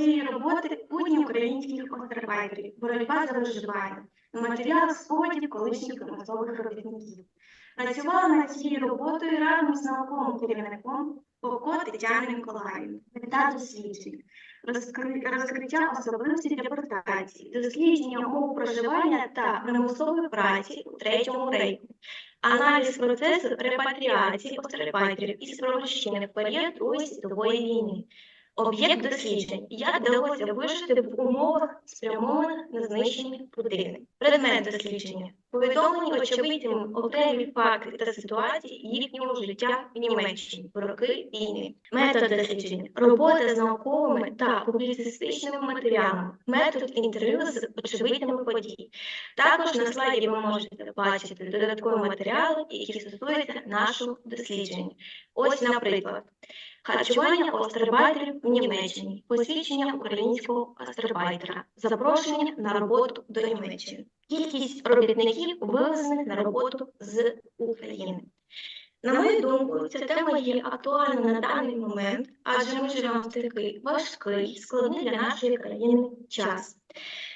цієї роботи будні українських контрабайтерів, боротьба за виживання, на матеріалах спогадів колишніх примусових робітників. Працювала над цією роботою разом з науковим керівником Поко Тетяною Миколаївною. Мета досліджень, розкриття особливостей депортації, дослідження умов проживання та примусової праці у третьому рейку, аналіз процесу репатріації острибайтерів із Провощини в період Другої світової війни. Об'єкт досліджень, як вдалося вижити в умовах, спрямованих на знищення будинок. Предмет дослідження, повідомлені очевидцями окремі факти та ситуації їхнього життя в Німеччині в роки війни. Метод дослідження, робота з науковими та публіцистичними матеріалами, метод інтерв'ю з очевидцями подій. Також на слайді ви можете бачити додаткові матеріали, які стосуються нашого дослідження. Ось, наприклад, харчування острибайтерів в Німеччині, посвідчення українського острибайтера, запрошення на роботу до Німеччини, кількість робітників, вивезених на роботу з України. На мою думку, ця тема є актуальна на даний момент, адже ми живемо в такий важкий, складний для нашої країни час.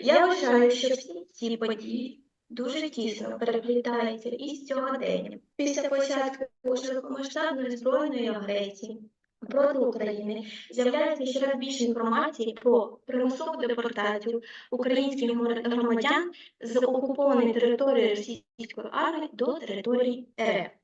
Я вважаю, що всі ці події дуже тісно переплітаються із сьогоденням. Після початку широкомасштабної збройної агресії проти України з'являється ще більше інформації про примусову депортацію українських громадян з окупованої території російської армії до території РФ.